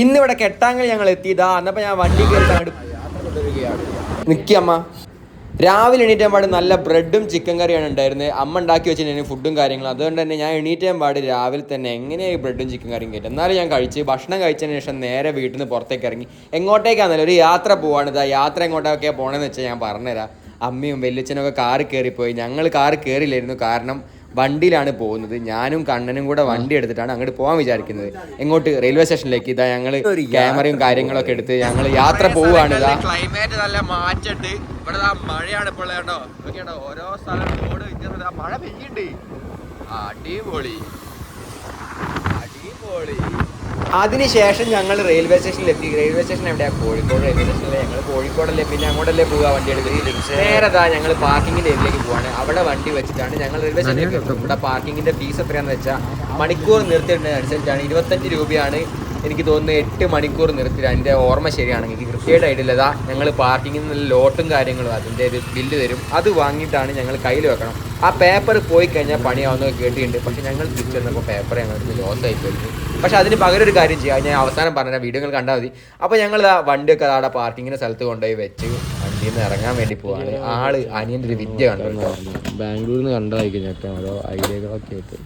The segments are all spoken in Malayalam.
ഇന്നിവിടെ കെട്ടാങ്കൽ ഞങ്ങൾ എത്തിയതാ എന്നപ്പോ ഞാൻ വണ്ടി കയറി നിക്കമ്മ രാവിലെ എണീറ്റാൻ പാട് നല്ല ബ്രെഡും ചിക്കൻ കറിയാണ് ഉണ്ടായിരുന്നത് അമ്മ ഉണ്ടാക്കി വെച്ചിട്ടുണ്ടെങ്കിൽ ഫുഡും കാര്യങ്ങളും. അതുകൊണ്ട് തന്നെ ഞാൻ എണീറ്റാൻ പാട് രാവിലെ തന്നെ എങ്ങനെയായി ബ്രെഡും ചിക്കൻ കറിയും കയറ്റും എന്നാലും ഞാൻ കഴിച്ച്. ഭക്ഷണം കഴിച്ചതിന് ശേഷം നേരെ വീട്ടിൽ നിന്ന് പുറത്തേക്ക് ഇറങ്ങി. എങ്ങോട്ടേക്കാണെന്നല്ല ഒരു യാത്ര പോവാണ്. ഇതാ യാത്ര എങ്ങോട്ടൊക്കെ പോകണമെന്ന് വെച്ചാൽ ഞാൻ പറഞ്ഞുതരാം. അമ്മയും വല്യച്ഛനൊക്കെ കാറ് കയറിപ്പോയി. ഞങ്ങൾ കാറ് കയറിയില്ലായിരുന്നു കാരണം വണ്ടിയിലാണ് പോകുന്നത്. ഞാനും കണ്ണനും കൂടെ വണ്ടി എടുത്തിട്ടാണ് അങ്ങോട്ട് പോകാൻ വിചാരിക്കുന്നത്. എങ്ങോട്ട് റെയിൽവേ സ്റ്റേഷനിലേക്ക് ഇതാ ഞങ്ങൾ ക്യാമറയും കാര്യങ്ങളൊക്കെ എടുത്ത് ഞങ്ങൾ യാത്ര പോവുകയാണ് ഇതാ. ക്ലൈമറ്റ് നല്ല മാറ്റുണ്ട്. ഇവിടെ മഴയാണ് ഇപ്പോൾ കേട്ടോ കേട്ടോ ഓരോ സ്ഥലം റോഡ് മഴ പെയ്യുണ്ട് അടിപൊളി. അടിപൊളി. അതിനുശേഷം ഞങ്ങൾ റെയിൽവേ സ്റ്റേഷനിൽ എത്തി റെയിൽവേ സ്റ്റേഷൻ എവിടെയാണ് കോഴിക്കോട് റെയിൽവേ സ്റ്റേഷനിലെ ഞങ്ങൾ കോഴിക്കോടല്ലേ പിന്നെ അങ്ങോട്ടല്ലേ പോവുക വണ്ടി എടുത്ത് അതാ ഞങ്ങൾ പാർക്കിങ്ങിന്റെ ഏരിയയിലേക്ക് പോവാണ്. അവിടെ വണ്ടി വെച്ചിട്ടാണ് ഞങ്ങൾ റെയിൽവേ സ്റ്റേഷനിലേക്ക് എത്തും. ഇവിടെ പാർക്കിങ്ങിന്റെ ഫീസ് എത്രയാണെന്ന് വെച്ചാൽ മണിക്കൂർ നിർത്തിയിടുന്നതിന് അനുസരിച്ചാണ് ഇരുപത്തഞ്ച് രൂപയാണ് എനിക്ക് തോന്നുന്നു എട്ട് മണിക്കൂർ നിർത്തി എന്റെ ഓർമ്മ ശരിയാണെങ്കിൽ എനിക്ക് കൃത്യമായിട്ടില്ല. ഇതാ ഞങ്ങൾ പാർക്കിങ്ങിൽ നിന്ന് ലോട്ടും കാര്യങ്ങളും അതിന്റെ ഒരു ബില്ല് തരും. അത് വാങ്ങിയിട്ടാണ് ഞങ്ങൾ കയ്യിൽ വെക്കണം. ആ പേപ്പർ പോയി കഴിഞ്ഞാൽ പണിയാവുന്ന കേട്ടിട്ടുണ്ട്. പക്ഷേ ഞങ്ങൾ തിരിച്ചു വന്നപ്പോൾ പേപ്പർ ഞങ്ങൾക്ക് ലോസ് ആയി പക്ഷേ പക്ഷെ അതിന് പകരം ഒരു കാര്യം ചെയ്യാം. ഞാൻ അവസാനം പറഞ്ഞ വീഡിയോകൾ കണ്ടാൽ മതി. അപ്പോൾ ഞങ്ങൾ ആ വണ്ടിയൊക്കെ അവിടെ പാർക്കിങ്ങിന്റെ സ്ഥലത്ത് കൊണ്ടുപോയി വെച്ച് വണ്ടിയിൽ നിന്ന് ഇറങ്ങാൻ വേണ്ടി പോവാണ്. ആൾ അനിയന്റെ ഒരു വിദ്യ കണ്ടു ബാംഗ്ലൂരിൽ നിന്ന് കണ്ടായിരിക്കും ഞാൻ ഓരോ ഐഡിയകളൊക്കെ ആയിട്ട്.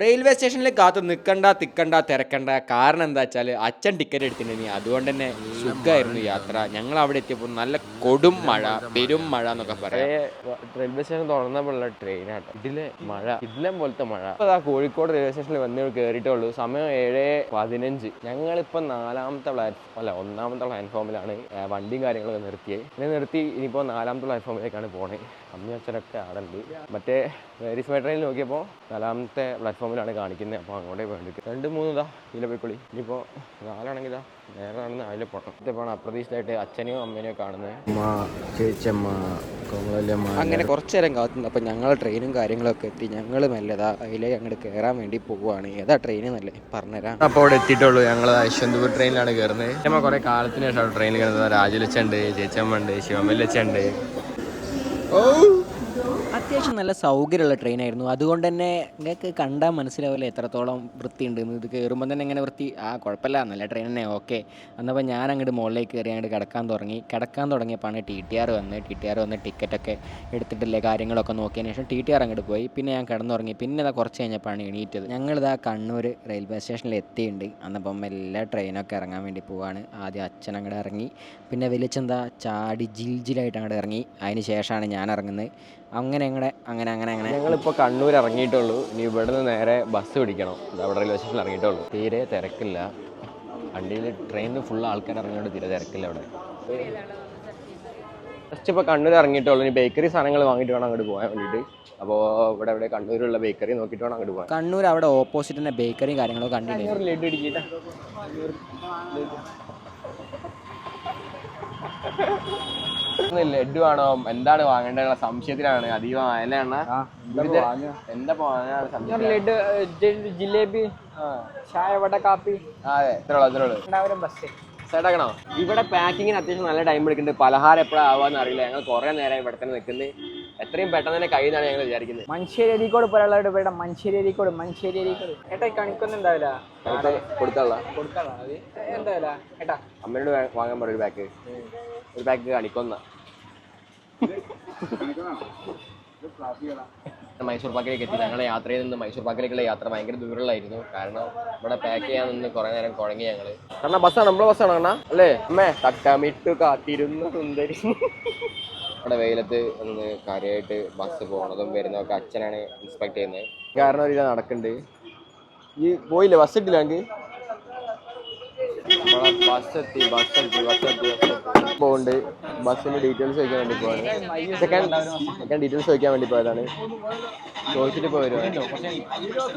റെയിൽവേ സ്റ്റേഷനിൽ കാത്ത് നിൽക്കണ്ട തിക്കണ്ട തിരക്കണ്ട. കാരണം എന്താ വെച്ചാൽ അച്ഛൻ ടിക്കറ്റ് എടുത്തിട്ടുണ്ടെങ്കിൽ അതുകൊണ്ട് തന്നെ സുഖമായിരുന്നു യാത്ര. ഞങ്ങൾ അവിടെ എത്തിയപ്പോൾ നല്ല കൊടും മഴ പെരും മഴ എന്നൊക്കെ പറയാം. റെയിൽവേ സ്റ്റേഷൻ തുറന്നപ്പോഴുള്ള ട്രെയിനാണ് ഇതിലെ മഴ ഇതിലെ പോലത്തെ മഴ. അപ്പോൾ ആ കോഴിക്കോട് റെയിൽവേ സ്റ്റേഷനിൽ വന്ന് കയറിയിട്ടുള്ളൂ സമയം ഏഴ് പതിനഞ്ച്. ഞങ്ങളിപ്പോൾ നാലാമത്തെ പ്ലാറ്റ്ഫോം അല്ല ഒന്നാമത്തെ പ്ലാറ്റ്ഫോമിലാണ് വണ്ടിയും കാര്യങ്ങളൊക്കെ നിർത്തിയത് പിന്നെ നിർത്തി ഇനിയിപ്പോൾ നാലാമത്തെ പ്ലാറ്റ്ഫോമിലേക്കാണ് പോണേ. അമ്മി അച്ഛനൊക്കെ ആടുണ്ട് മറ്റേ മൈ ട്രെയിനിൽ നോക്കിയപ്പോൾ നാലാമത്തെ പ്ലാറ്റ്ഫോമിലാണ് കാണിക്കുന്നത്. അപ്പോൾ അങ്ങോട്ടേ വേണ്ടി രണ്ട് മൂന്ന് ഇതാ ഇതിലെ പോയിക്കൊള്ളി. ഇനിയിപ്പോൾ നാലാണെങ്കിൽ ഇതാ നേരെ നടന്ന് അതിൽ പോകണം ഇതിപ്പോൾ അപ്രതീക്ഷിതമായിട്ട് അച്ഛനെയും അമ്മേനെയോ കാണുന്നത്. ചേച്ചമ്മ അങ്ങനെ കുറച്ചേരം നേരം കാത്തുനിന്ന് അപ്പോൾ ഞങ്ങൾ ട്രെയിനും കാര്യങ്ങളൊക്കെ എത്തി. ഞങ്ങൾ മെല്ലതാ അതിലേക്ക് അങ്ങോട്ട് കയറാൻ വേണ്ടി പോവുകയാണ് ഏതാ ട്രെയിൻ എന്നല്ലേ പറഞ്ഞുതരാം അപ്പോൾ അവിടെ എത്തിയിട്ടുള്ളൂ. ഞങ്ങൾ യശ്വന്തപൂർ ട്രെയിനിലാണ് കയറുന്നത് നമ്മൾ കുറേ കാലത്തിന് ശേഷം ട്രെയിനിൽ കയറുന്നത് രാജുലച്ചുണ്ട് ചേച്ചമ്മ ഉണ്ട് ശിവമല്ലച്ചുണ്ട് അത്യാവശ്യം നല്ല സൗകര്യമുള്ള ട്രെയിനായിരുന്നു. അതുകൊണ്ട് തന്നെ നിങ്ങൾക്ക് കണ്ടാൽ മനസ്സിലാവില്ല എത്രത്തോളം വൃത്തിയുണ്ടെന്ന് ഇത് കയറുമ്പോൾ തന്നെ ഇങ്ങനെ വൃത്തി? ആ കുഴപ്പമില്ല. നല്ല ട്രെയിൻ തന്നെ. ഓക്കെ എന്നപ്പോൾ ഞാൻ അങ്ങോട്ട് മുകളിലേക്ക് കയറി അങ്ങോട്ട് കിടക്കാൻ തുടങ്ങി. കിടക്കാൻ തുടങ്ങിയപ്പോഴാണ് ടി ടി ആർ വന്ന് ടി ടി ആർ വന്ന് ടിക്കറ്റൊക്കെ എടുത്തിട്ടില്ലേ കാര്യങ്ങളൊക്കെ നോക്കിയതിന് ശേഷം ടി ടി ആർ അങ്ങോട്ട് പോയി. പിന്നെ ഞാൻ കിടന്നുറങ്ങി. പിന്നെ ഇതാ കുറച്ച് കഴിഞ്ഞപ്പോഴാണ് എണീറ്റത്. ഞങ്ങളിതാ കണ്ണൂർ റെയിൽവേ സ്റ്റേഷനിൽ എത്തിയിട്ടുണ്ട് അന്നപ്പം എല്ലാ ട്രെയിനൊക്കെ ഇറങ്ങാൻ വേണ്ടി പോവാണ്. ആദ്യം അച്ഛൻ അങ്ങോട്ട് ഇറങ്ങി. പിന്നെ വലിച്ചെന്താ ചാടി ജിൽ ജിലായിട്ട് അങ്ങോട്ട് ഇറങ്ങി. അതിന് ശേഷമാണ് ഞാൻ ഇറങ്ങുന്നത്. അങ്ങനെ അങ്ങനെ അങ്ങനെ അങ്ങനെ അങ്ങനെ. ഞങ്ങളിപ്പോൾ കണ്ണൂർ ഇറങ്ങിയിട്ടുള്ളൂ. ഇനി ഇവിടെ നിന്ന് നേരെ ബസ് പിടിക്കണം. അവിടെ റെയിൽവേ സ്റ്റേഷനിൽ ഇറങ്ങിയിട്ടുള്ളൂ. തീരെ തിരക്കില്ല. വണ്ടിയിൽ ട്രെയിനിൽ ഫുൾ ആൾക്കാർ ഇറങ്ങിയോണ്ട് തീരെ തിരക്കില്ല അവിടെ ജസ്റ്റ് ഇപ്പോൾ കണ്ണൂർ ഇറങ്ങിയിട്ടുള്ളൂ. ഇനി ബേക്കറി സാധനങ്ങൾ വാങ്ങിയിട്ട് വേണം അങ്ങോട്ട് പോകാൻ വേണ്ടിയിട്ട് അപ്പോൾ ഇവിടെ ഇവിടെ കണ്ണൂരുള്ള ബേക്കറി നോക്കിയിട്ട് വേണം അങ്ങോട്ട് പോകാൻ. കണ്ണൂർ അവിടെ ഓപ്പോസിറ്റ് തന്നെ ബേക്കറിയും കാര്യങ്ങളൊക്കെ കണ്ടിട്ടുണ്ട് ലഡു ഇടിക്കിട്ട് ലഡു ആണോ? എന്താണ് വാങ്ങേണ്ടത്? സംശയത്തിലാണ്. അധികം അയലാണ് എന്താ ലഡു ജിലേബി ചായ വട കാപ്പി. അതെ ഇത്രയുള്ളൂ ഇത്രയുള്ളൂ ഉണ്ടാവും ബസ് സെറ്റാക്കണോ ഇവിടെ പാക്കിങ്ങിന് അത്യാവശ്യം നല്ല ടൈം എടുക്കുന്നുണ്ട്. പലഹാരം എപ്പോഴാണ് ആവാന്ന് അറിയില്ല. ഞങ്ങൾ കുറെ നേരം ഇവിടെ തന്നെ നിൽക്കുന്നത് എത്രയും പെട്ടെന്ന് തന്നെ കഴിയുന്നതാണ് ഞങ്ങൾ വിചാരിക്കുന്നത്. മഞ്ചേരി അരിക്കോട് പോലുള്ള ഇവിടെ മഞ്ചേരി അരിക്കോട് മഞ്ചേരി അരിക്കോട് ഏട്ടാ കണിക്കൊന്നും ഉണ്ടാവില്ല കൊടുക്കാനുള്ള കൊടുക്കാളാ അത് എന്താവില്ല? ഏട്ടാ അമ്മയോട് വാങ്ങാൻ പറയും ഒരു പാക്ക് ഒരു പാക്ക് കാണിക്കൊന്ന. മൈസൂർ പാക്കിലേക്ക് എത്തി. ഞങ്ങളെ യാത്രയിൽ നിന്ന് മൈസൂർ പാക്കിലേക്കുള്ള യാത്ര ഭയങ്കര ദൂരമുള്ളായിരുന്നു കാരണം ഇവിടെ പാക്ക് ചെയ്യാൻ നിന്ന് കുറെ നേരം കുഴങ്ങി ഞങ്ങൾ. കാരണം ബസ്സാണ് നമ്മളെ ബസ്സാണ് കാണാ അല്ലേ? അമ്മേ തക്കമിട്ട് കാത്തിരുന്നു സുന്ദരി. ഇവിടെ വെയിലത്ത് ഒന്ന് കാര്യമായിട്ട് ബസ് പോണതും വരുന്നതൊക്കെ അച്ഛനാണ് ഇൻസ്പെക്ട് ചെയ്യുന്നത്. കാരണം ഒരു നടക്കുന്നുണ്ട് ഈ പോയില്ലേ ബസ് ഇട്ടില്ല ബസ് എത്തി ബസ് എത്തി ബസ് എത്തി ബസ്സിന്റെ ഡീറ്റെയിൽസ് ചോദിക്കാൻ വേണ്ടി പോവാണ് സെക്കൻഡ് സെക്കൻഡ് ഡീറ്റെയിൽസ് ചോദിക്കാൻ വേണ്ടി പോയതാണ് ചോദിച്ചിട്ട് പോയി വരുവാണ്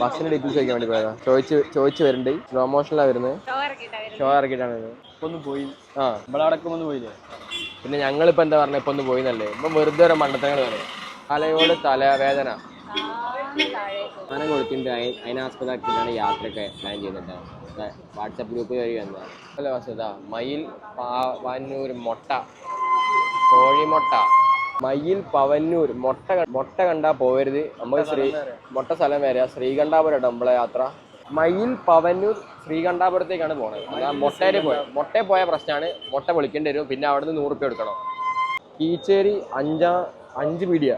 ബസ്സിന്റെ ഡീറ്റെയിൽസ് ചോദിക്കാൻ വേണ്ടി പോയതാണ് ചോദിച്ച് ചോദിച്ച് വരുന്നുണ്ട് സ്ലോ മോഷനിലാണ് വരുന്നത് ഷോ ഇറക്കിയിട്ടാണ് ഒന്ന് പോയി ആ ഇവിടെ അടക്കം പോയില്ലേ പിന്നെ ഞങ്ങളിപ്പോ എന്താ പറഞ്ഞ ഇപ്പൊ ഒന്ന് പോയിന്നല്ലേ ഇപ്പൊ വെറുതെ ഒരു മണ്ടത്തങ്ങൾ പറയും തലയോട് തലവേദന സാധനം കൊടുത്തിട്ട് അതിനാസ്പദമാക്കിയിട്ടാണ് യാത്രയൊക്കെ പ്ലാൻ ചെയ്യുന്നത് വാട്സപ്പ് ഗ്രൂപ്പ് വഴി വന്നതാണ് അല്ല വസ്തുത മയിൽ പാവന്നൂർ മൊട്ട. കോഴിമുട്ട മയിൽ പവന്നൂർ. മൊട്ട മുട്ട കണ്ടാ പോവരുത്. നമ്മൾ ശ്രീ മൊട്ട സ്ഥലം വരെ. ശ്രീകണ്ഠാപുരം നമ്മളെ യാത്ര. മയിൽ പവന്നൂർ ശ്രീകണ്ഠാപുരത്തേക്കാണ് പോണത്. അതാ മൊട്ടയിൽ പോയ. മുട്ടയിൽ പോയ പ്രശ്നമാണ് മൊട്ട പൊളിക്കേണ്ടി വരും. പിന്നെ അവിടെ നിന്ന് നൂറ് റുപ്യ എടുക്കണം കീച്ചേരി അഞ്ചാ അഞ്ച് പീഡിയ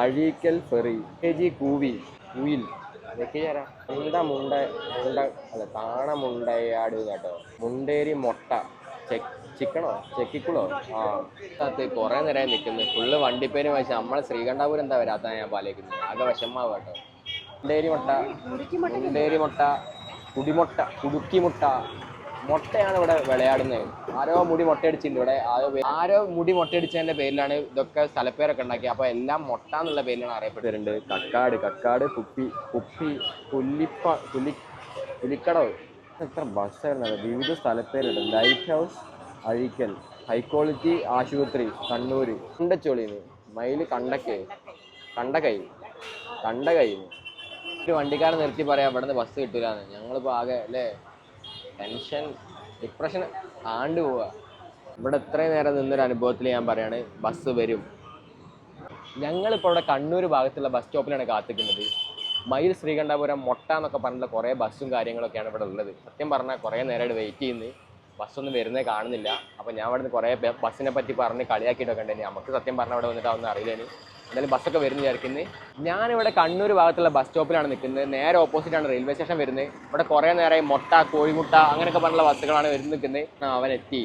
അഴീക്കൽ ഫെറി. കെ ജി കൂവി. കുയിൽ. ഇതൊക്കെ ചേരാ മുണ്ട മുണ്ട മുണ്ട അല്ല താണ മുണ്ടയാട് കേട്ടോ. മുണ്ടേരി മൊട്ട. ചെക്ക് ചിക്കണോ ചെക്കിക്കുളോ? ആ. അത് കുറേ നേരമായി നിൽക്കുന്നു ഫുള്ള് വണ്ടിപ്പേര് വെച്ചാൽ നമ്മളെ ശ്രീകണ്ഠാപുരം എന്താ വരാത്ത ഞാൻ പാലിക്കുന്നത് ആകെ വിഷമാവ് കേട്ടോ. മുണ്ടേരി മുട്ട മുണ്ടേരി മുട്ട കുടിമുട്ട കുടുക്കി മുട്ട. മുട്ടയാണ് ഇവിടെ വിളയാടുന്നത്. ആരോ മുടി മുട്ടയടിച്ചിട്ടുണ്ട് ഇവിടെ. ആരോ ആരോ മുടി മുട്ടയടിച്ചതിന്റെ പേരിലാണ് ഇതൊക്കെ സ്ഥലപ്പേരൊക്കെ ഉണ്ടാക്കി അപ്പൊ എല്ലാം മുട്ട എന്നുള്ള പേരിലാണ് അറിയപ്പെട്ടിട്ടുണ്ട് കക്കാട് കക്കാട് കുപ്പി കുപ്പി പുല്ലിപ്പ പുലി പുലിക്കടവ്. എത്ര ബസ്സായിരുന്നു വിവിധ സ്ഥലപ്പേരുണ്ട്. Lighthouse Azhikkal high quality ആശുപത്രി കണ്ണൂര്. കണ്ടച്ചോളിന്ന്. മയിൽ കണ്ടക്കേ. കണ്ട കൈ ഒരു വണ്ടിക്കാരൻ നിർത്തി പറയാം ഇവിടെ നിന്ന് ബസ് കിട്ടൂലെന്ന്. ഞങ്ങളിപ്പോൾ ആകെ അല്ലേ? ടെൻഷൻ ഡിപ്രഷൻ ആണ്ട് പോവുക ഇവിടെ ഇത്രയും നേരം നിന്നൊരു അനുഭവത്തിൽ ഞാൻ പറയാണ് ബസ് വരും. ഞങ്ങളിപ്പോൾ ഇവിടെ കണ്ണൂർ ഭാഗത്തുള്ള ബസ് സ്റ്റോപ്പിലാണ് കാത്തിക്കുന്നത്. മയിൽ ശ്രീകണ്ഠാപുരം മൊട്ട എന്നൊക്കെ പറഞ്ഞിട്ടുള്ള കുറേ ബസ്സും കാര്യങ്ങളൊക്കെയാണ് ഇവിടെ ഉള്ളത്. സത്യം പറഞ്ഞാൽ കുറേ നേരമായിട്ട് വെയിറ്റ് ചെയ്യുന്നത് ബസ്സൊന്നും വരുന്നേ കാണുന്നില്ല. അപ്പോൾ ഞാൻ അവിടെ നിന്ന് കുറേ ബസ്സിനെ പറ്റി പറഞ്ഞ് കളിയാക്കിയിട്ടൊക്കെ ഉണ്ടായിരുന്നു നമുക്ക് സത്യം പറഞ്ഞാൽ അവിടെ വന്നിട്ട് അതൊന്നും അറിയില്ലേന് എന്തായാലും ബസ്സൊക്കെ വരുന്ന വിചാരിക്കുന്നത് ഞാനിവിടെ കണ്ണൂർ ഭാഗത്തുള്ള ബസ് സ്റ്റോപ്പിലാണ് നിൽക്കുന്നത്. നേരെ ഓപ്പോസിറ്റ് ആണ് റെയിൽവേ സ്റ്റേഷൻ വരുന്നത്. ഇവിടെ കുറേ നേരമായി മുട്ട കോഴിമുട്ട അങ്ങനെയൊക്കെ പറഞ്ഞുള്ള ബസ്സുകളാണ് വരുന്ന നിൽക്കുന്നത്. അവൻ എത്തി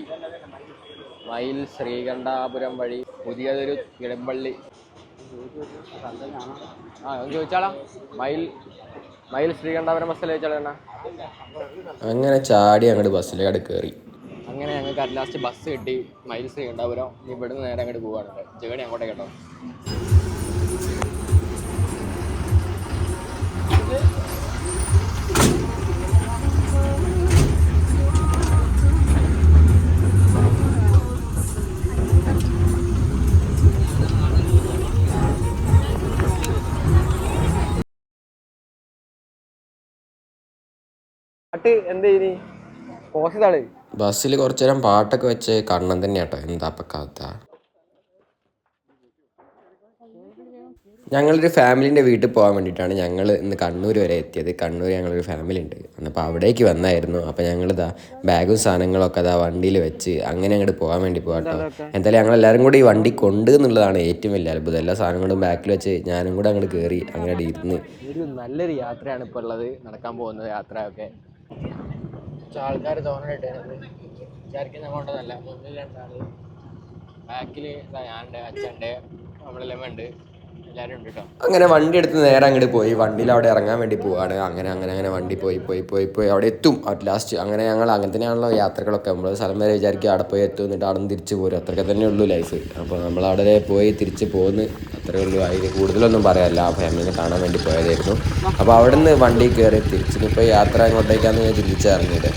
മയിൽ ശ്രീകണ്ഠാപുരം വഴി പുതിയതൊരു കിടമ്പള്ളി. ആ ഒന്ന് ചോദിച്ചാളാ? മയിൽ മയിൽ ശ്രീകണ്ഠാപുരം ബസ്സിൽ ചോദിച്ചാളാ അങ്ങനെ ചാടി അങ്ങോട്ട് ബസ്സിലേക്ക് കയറി അങ്ങനെ ഞങ്ങൾക്ക് അറ്റ് ലാസ്റ്റ് ബസ് കിട്ടി. മയിൽ ശ്രീകണ്ഠാപുരം. ഇവിടുന്ന് നേരെ അങ്ങോട്ട് പോവാണ്. ജേണി അങ്ങോട്ടേ കേട്ടോ. പാട്ട് എന്താ ബസ്സിൽ കുറച്ചു നേരം പാട്ടൊക്കെ വെച്ച് കണ്ണൻ തന്നെയാട്ടോ എന്താ അപ്പൊ കഥ? ഞങ്ങളൊരു ഫാമിലിന്റെ വീട്ടിൽ പോകാൻ വേണ്ടിയിട്ടാണ് ഞങ്ങൾ ഇന്ന് കണ്ണൂർ വരെ എത്തിയത്. കണ്ണൂർ ഞങ്ങളൊരു ഫാമിലി ഉണ്ട്. അപ്പോൾ അവിടേക്ക് വന്നായിരുന്നു. അപ്പോൾ ഞങ്ങൾ ഇതാ ബാഗും സാധനങ്ങളൊക്കെ അതാ വണ്ടിയിൽ വെച്ച് അങ്ങനെ അങ്ങോട്ട് പോകാൻ വേണ്ടി പോകാട്ടോ എന്തായാലും ഞങ്ങൾ എല്ലാവരും കൂടി ഈ വണ്ടി കൊണ്ട് എന്നുള്ളതാണ് ഏറ്റവും വലിയ അത്ഭുതം. എല്ലാ സാധനങ്ങളും ബാക്കിൽ വെച്ച് ഞാനും കൂടെ അങ്ങോട്ട് കയറി അങ്ങനെ ഇരുന്ന്. നല്ലൊരു യാത്രയാണ് ഇപ്പോൾ ഉള്ളത്. നടക്കാൻ പോകുന്നത് യാത്രയൊക്കെ. ആൾക്കാർ തോന്നിട്ടായിരുന്നു വിചാരിക്കുന്ന കൊണ്ടതല്ല മുന്നിൽ രണ്ടാൾ. ബാക്കിൽ ഞാനുണ്ട് അച്ഛന്റെ നമ്മളെല്ലാം ഉണ്ട്. അങ്ങനെ വണ്ടി എടുത്ത് നേരെ അങ്ങോട്ട് പോയി. വണ്ടിയിൽ അവിടെ ഇറങ്ങാൻ വേണ്ടി പോവാണ്. അങ്ങനെ അങ്ങനെ അങ്ങനെ വണ്ടി പോയി പോയി പോയി പോയി. അവിടെ എത്തും. അറ്റ് ലാസ്റ്റ് അങ്ങനെ ഞങ്ങൾ അങ്ങനെ തന്നെയാണല്ലോ യാത്രകളൊക്കെ. നമ്മൾ സ്ഥലം വരെ വിചാരിക്കും അവിടെ പോയി എത്തും എന്നിട്ട് അവിടെ നിന്ന് തിരിച്ച് പോരും. അത്രയൊക്കെ തന്നെ ഉള്ളൂ ലൈഫ് അപ്പോൾ നമ്മൾ അവിടെ പോയി തിരിച്ച് പോകുന്നു അത്രേ ഉള്ളൂ. അതിന് കൂടുതലൊന്നും പറയാനില്ല. ആ ഫാമിലിനെ കാണാൻ വേണ്ടി പോയതായിരുന്നു. അപ്പോൾ അവിടെ നിന്ന് വണ്ടി കയറി തിരിച്ചിനിപ്പോൾ യാത്ര എങ്ങോട്ടേക്കാന്ന് ഞാൻ ചിന്തിച്ചിറങ്ങിയത്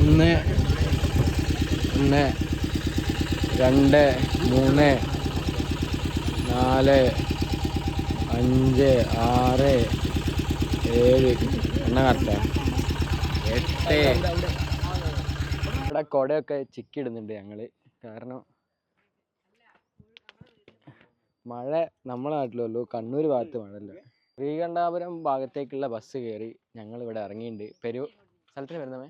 ഒന്ന് ഒന്ന് രണ്ട് മൂന്ന് നാല് അഞ്ച് ആറ് ഏഴ്. എണ്ണ കറക്റ്റാ? എട്ട്. ഇവിടെ കുടയൊക്കെ ചിക്കിടുന്നുണ്ട് ഞങ്ങൾ കാരണം മഴ നമ്മളെ നാട്ടിലുള്ളൂ കണ്ണൂർ ഭാഗത്ത് മഴയില്ല. ശ്രീകണ്ഠാപുരം ഭാഗത്തേക്കുള്ള ബസ് കയറി ഞങ്ങൾ ഇവിടെ ഇറങ്ങിയിട്ടുണ്ട്. പെരു സ്ഥലത്തിന് വരുന്നമേ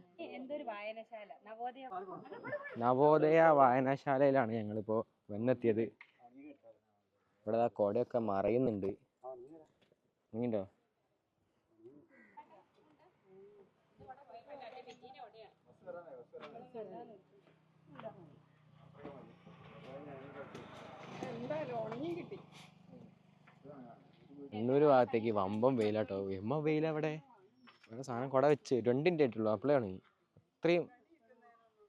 നവോദയ വായനശാലയിലാണ് ഞങ്ങളിപ്പോ വന്നെത്തിയത്. ഇവിടെ ആ കുടയൊക്കെ മറയുന്നുണ്ട്. ഇങ്ങോട്ടോ ഇന്നൊരു ഭാഗത്തേക്ക് വമ്പം വെയിലാട്ടോ. എമ്മ വെയിൽ ഇവിടെ സാധനം കുട വെച്ച് രണ്ടിന്റെ ആയിട്ടുള്ളൂ. അപ്പോഴാണ് ഇത്രയും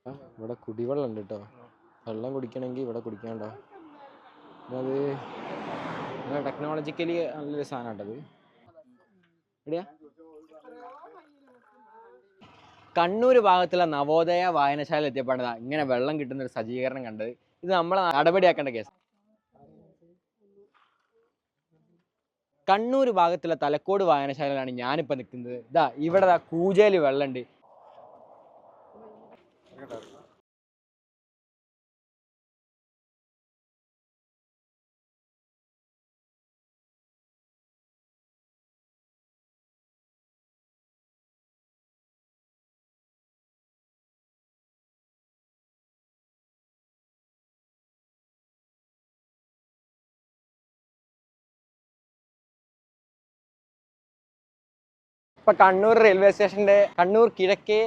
ആ, ഇവിടെ കുടിവെള്ളം ഉണ്ട് കേട്ടോ വെള്ളം കുടിക്കണമെങ്കിൽ ഇവിടെ കുടിക്കാണ്ടോ അത് ടെക്നോളജിക്കലി നല്ലൊരു സാധനം ഉണ്ടത് എവിടെയാ? കണ്ണൂർ ഭാഗത്തുള്ള നവോദയ വായനശാല എത്തിയപ്പോഴാണ് ഇങ്ങനെ വെള്ളം കിട്ടുന്ന ഒരു സജ്ജീകരണം കണ്ടത്. ഇത് നമ്മളെ നടപടിയാക്കേണ്ട കേസ്. കണ്ണൂർ ഭാഗത്തുള്ള തലക്കോട് വായനശാലയിലാണ് ഞാനിപ്പോൾ നിൽക്കുന്നത് ഇതാ ഇവിടെ ദാ കൂജയിൽ വെള്ളമുണ്ട് ഇപ്പൊ കണ്ണൂർ റെയിൽവേ സ്റ്റേഷന്റെ കണ്ണൂർ കിഴക്കേ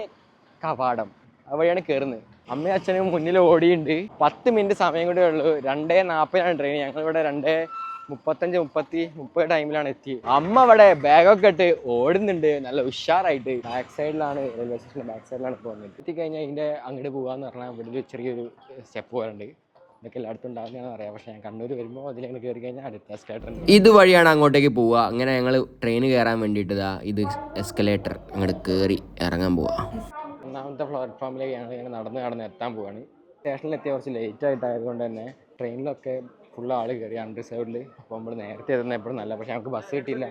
കവാടം. അതുവഴിയാണ് കയറുന്നത് അമ്മയും അച്ഛനും മുന്നിൽ ഓടിയുണ്ട്. പത്ത് മിനിറ്റ് സമയം കൂടെ ഉള്ളൂ. രണ്ടേ നാൽപ്പതിനാണ് ട്രെയിൻ ഞങ്ങൾ ഇവിടെ രണ്ടേ മുപ്പത്തഞ്ച് മുപ്പത്തി മുപ്പത് ടൈമിലാണ് എത്തിയത്. അമ്മ അവിടെ ബാഗൊക്കെ ഇട്ട് ഓടുന്നുണ്ട്. നല്ല ഉഷാറായിട്ട്. ബാക്ക് സൈഡിലാണ് റെയിൽവേ സ്റ്റേഷന്റെ ബാക്ക് സൈഡിലാണ് പോകുന്നത്. എത്തിക്കഴിഞ്ഞാൽ ഇതിന്റെ അങ്ങോട്ട് പോകാന്ന് പറഞ്ഞാൽ ഇവിടെ ഒരു ചെറിയൊരു സ്റ്റെപ്പ് പോലെ ഉണ്ട് ഇതൊക്കെ എല്ലായിടത്തും പക്ഷേ ഞാൻ കണ്ണൂർ വരുമ്പോൾ അതിലങ്ങനെ കയറി കഴിഞ്ഞാൽ അടുത്ത ഇതുവഴിയാണ് അങ്ങോട്ടേക്ക് പോവുക. അങ്ങനെ ഞങ്ങൾ ട്രെയിൻ കയറാൻ വേണ്ടിയിട്ട് ഇതാ ഇത് എസ്കലേറ്റർ അങ്ങോട്ട് കയറി ഇറങ്ങാൻ പോവാ. ഒന്നാമത്തെ പ്ലാറ്റ്ഫോമിലേക്കാണ് ഞങ്ങൾ ഇങ്ങനെ നടന്ന് നടന്ന് എത്താൻ പോവാണ്. സ്റ്റേഷനിൽ എത്തിയ കുറച്ച് ലേറ്റ് ആയിട്ടായതുകൊണ്ട് തന്നെ ട്രെയിനിലൊക്കെ ഫുൾ ആൾ കയറി അൺറിസേർവ്ഡിൽ അപ്പോൾ നമ്മൾ നേരത്തെ എത്തുന്ന എപ്പോഴും നല്ല പക്ഷേ നമുക്ക് ബസ് കിട്ടിയില്ല.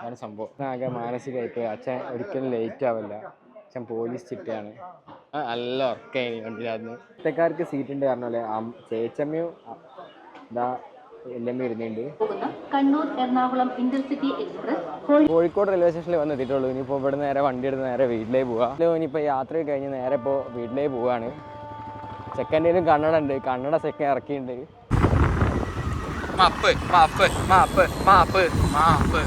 അതാണ് സംഭവം. ആകെ മാനസികമായിട്ട് അച്ഛൻ ഒരിക്കലും ലേറ്റ് ആവില്ല. അച്ഛൻ പോലീസ് ചിട്ടയാണ്. നല്ല ഉറക്കായി വണ്ടിയിലായിരുന്നു. ഒറ്റക്കാർക്ക് സീറ്റ് ഉണ്ട് കാരണം അല്ലേ? ചേച്ചമ്മയും ഇതാ Kannur Ernakulam intercity express. Kozhikode railway സ്റ്റേഷനിൽ വന്ന് എത്തിയിട്ടുള്ളൂ ഇനിയിപ്പോൾ ഇവിടെ നേരെ വണ്ടി എടുത്ത് നേരെ വീട്ടിലേക്ക് പോവാം. ഇനിയിപ്പോൾ യാത്ര കഴിഞ്ഞ് നേരെ ഇപ്പോൾ വീട്ടിലേക്ക് പോവാണ്. സെക്കൻഡിലും കണ്ണട ഉണ്ട്. കണ്ണട സെക്കൻഡ് ഇറക്കിയിട്ടുണ്ട്. മാപ്പ് മാപ്പ് മാപ്പ് മാപ്പ് മാപ്പ്.